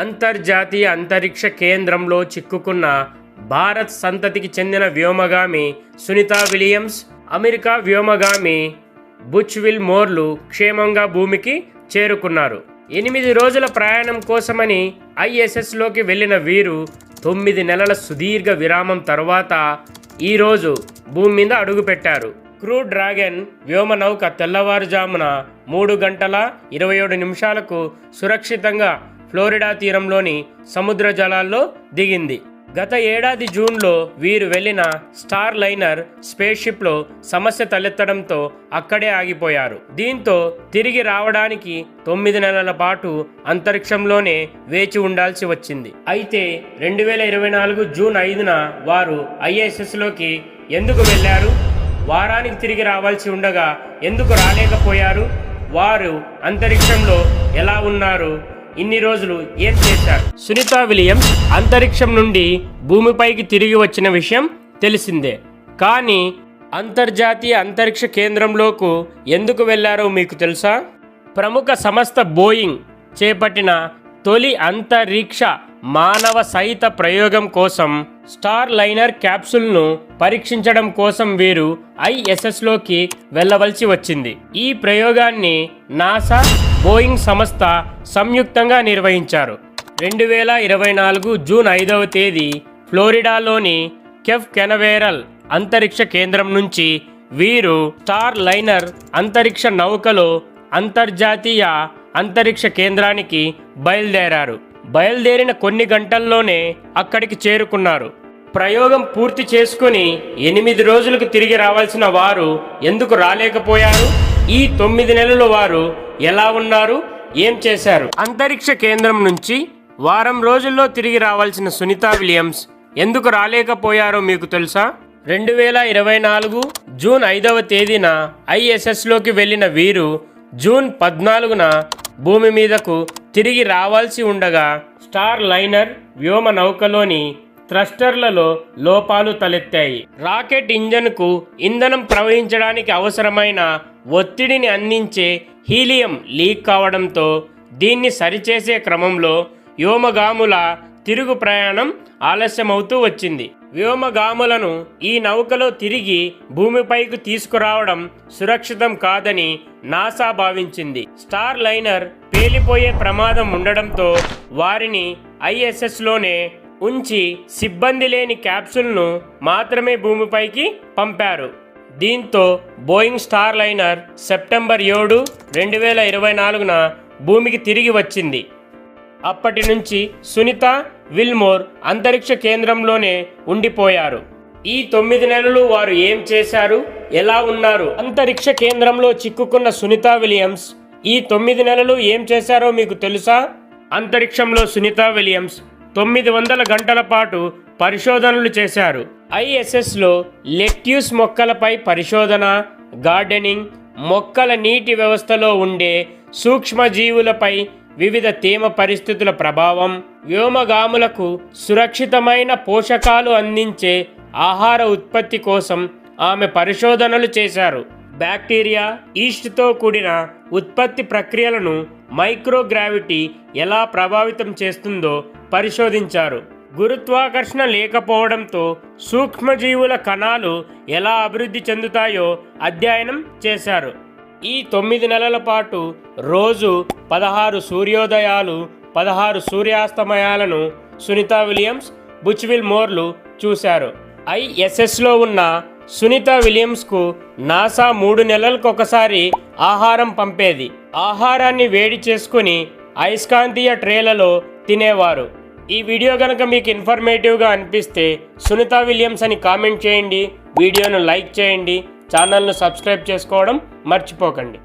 అంతర్జాతీయ అంతరిక్ష కేంద్రంలో చిక్కుకున్న భారత్ సంతతికి చెందిన వ్యోమగామి సునీత విలియమ్స్ అమెరికా వ్యోమగామి బుచ్విల్ మోర్లు క్షేమంగా భూమికి చేరుకున్నారు. ఎనిమిది రోజుల ప్రయాణం కోసమని ఐఎస్ఎస్లోకి వెళ్ళిన వీరు తొమ్మిది నెలల సుదీర్ఘ విరామం తర్వాత ఈరోజు భూమి మీద అడుగుపెట్టారు క్రూ డ్రాగన్ వ్యోమనౌక తెల్లవారుజామున మూడు గంటల ఇరవై ఏడు నిమిషాలకు సురక్షితంగా ఫ్లోరిడా తీరంలోని సముద్ర జలాల్లో దిగింది. గత ఏడాది జూన్లో వీరు వెళ్ళిన స్టార్ లైనర్ స్పేస్షిప్లో సమస్య తలెత్తడంతో అక్కడే ఆగిపోయారు. దీంతో తిరిగి రావడానికి తొమ్మిది నెలల పాటు అంతరిక్షంలోనే వేచి ఉండాల్సి వచ్చింది. అయితే రెండు వేల ఇరవై నాలుగు జూన్ ఐదున వారు ఐఎస్ఎస్లోకి ఎందుకు వెళ్ళారు? వారానికి తిరిగి రావాల్సి ఉండగా ఎందుకు రాలేకపోయారు? వారు అంతరిక్షంలో ఎలా ఉన్నారు? ఇన్ని రోజులు ఏం చేశారు? సునీత విలియమ్స్ అంతరిక్షం నుండి భూమిపైకి తిరిగి వచ్చిన విషయం తెలిసిందే. కానీ అంతర్జాతీయ అంతరిక్ష కేంద్రంలోకి ఎందుకు వెళ్ళారో మీకు తెలుసా? ప్రముఖ సంస్థ బోయింగ్ చేపట్టిన తొలి అంతరిక్ష మానవ సహిత ప్రయోగం కోసం స్టార్ లైనర్ క్యాప్సుల్ను పరీక్షించడం కోసం వీరు ఐఎస్ఎస్లోకి వెళ్ళవలసి వచ్చింది. ఈ ప్రయోగాన్ని నాసా బోయింగ్ సంస్థ సంయుక్తంగా నిర్వహించారు. రెండు వేల ఇరవై నాలుగు జూన్ ఐదవ తేదీ ఫ్లోరిడాలోని కెఫ్ కెనవేరల్ అంతరిక్ష కేంద్రం నుంచి వీరు స్టార్ లైనర్ అంతరిక్ష నౌకలో అంతర్జాతీయ అంతరిక్ష కేంద్రానికి బయలుదేరారు. బయలుదేరిన కొన్ని గంటల్లోనే అక్కడికి చేరుకున్నారు. ప్రయోగం పూర్తి చేసుకుని ఎనిమిది రోజులకు తిరిగి రావాల్సిన వారు ఎందుకు రాలేకపోయారు? ఈ తొమ్మిది నెలలు వారు ఎలా ఉన్నారు? ఏం చేశారు? అంతరిక్ష కేంద్రం నుంచి వారం రోజుల్లో తిరిగి రావాల్సిన సునీత విలియమ్స్ ఎందుకు రాలేకపోయారో మీకు తెలుసా? రెండు వేల ఇరవై నాలుగు జూన్ ఐదవ తేదీన ఐఎస్ఎస్లోకి వెళ్ళిన వీరు జూన్ పద్నాలుగున భూమి మీదకు తిరిగి రావాల్సి ఉండగా స్టార్ లైనర్ వ్యోమ నౌకలోని థ్రస్టర్లలో లోపాలు తలెత్తాయి. రాకెట్ ఇంజన్కు ఇంధనం ప్రవహించడానికి అవసరమైన ఒత్తిడిని అందించే హీలియం లీక్ కావడంతో దీన్ని సరిచేసే క్రమంలో వ్యోమగాముల తిరుగు ప్రయాణం ఆలస్యమవుతూ వచ్చింది. వ్యోమగాములను ఈ నౌకలో తిరిగి భూమిపైకి తీసుకురావడం సురక్షితం కాదని నాసా భావించింది. స్టార్ లైనర్ పేలిపోయే ప్రమాదం ఉండడంతో వారిని ఐఎస్ఎస్లోనే ఉంచి సిబ్బంది లేని క్యాప్సుల్ను మాత్రమే భూమిపైకి పంపారు. దీంతో బోయింగ్ స్టార్ లైనర్ సెప్టెంబర్ ఏడు రెండు వేల ఇరవై నాలుగున భూమికి తిరిగి వచ్చింది. అప్పటి నుంచి సునీత విల్మోర్ అంతరిక్ష కేంద్రంలోనే ఉండిపోయారు. ఈ తొమ్మిది నెలలు వారు ఏం చేశారు? ఎలా ఉన్నారు? అంతరిక్ష కేంద్రంలో చిక్కుకున్న సునీత విలియమ్స్ ఈ తొమ్మిది నెలలు ఏం చేశారో మీకు తెలుసా? అంతరిక్షంలో సునీత విలియమ్స్ తొమ్మిది వందల గంటల పాటు పరిశోధనలు చేశారు. ఐఎస్ఎస్లో లెట్యూస్ మొక్కలపై పరిశోధన గార్డెనింగ్ మొక్కల నీటి వ్యవస్థలో ఉండే సూక్ష్మజీవులపై వివిధ తేమ పరిస్థితుల ప్రభావం వ్యోమగాములకు సురక్షితమైన పోషకాలు అందించే ఆహార ఉత్పత్తి కోసం ఆమె పరిశోధనలు చేశారు. బ్యాక్టీరియా ఈస్ట్తో కూడిన ఉత్పత్తి ప్రక్రియలను మైక్రోగ్రావిటీ ఎలా ప్రభావితం చేస్తుందో పరిశోధించారు. గురుత్వాకర్షణ లేకపోవడంతో సూక్ష్మజీవుల కణాలు ఎలా అభివృద్ధి చెందుతాయో అధ్యయనం చేశారు. ఈ తొమ్మిది నెలల పాటు రోజు పదహారు సూర్యోదయాలు పదహారు సూర్యాస్తమయాలను సునీత విలియమ్స్ బుచ్విల్ మోర్లు చూశారు. ఐఎస్ఎస్లో ఉన్న సునీత విలియమ్స్కు నాసా మూడు నెలలకొకసారి ఆహారం పంపేది. ఆహారాన్ని వేడి చేసుకుని అయస్కాంతీయ ట్రేలలో తినేవారు. ఈ వీడియో కనుక మీకు ఇన్ఫర్మేటివ్గా అనిపిస్తే సునీత విలియమ్స్ అని కామెంట్ చేయండి వీడియోను లైక్ చేయండి ఛానల్ను సబ్స్క్రైబ్ చేసుకోవడం మర్చిపోకండి.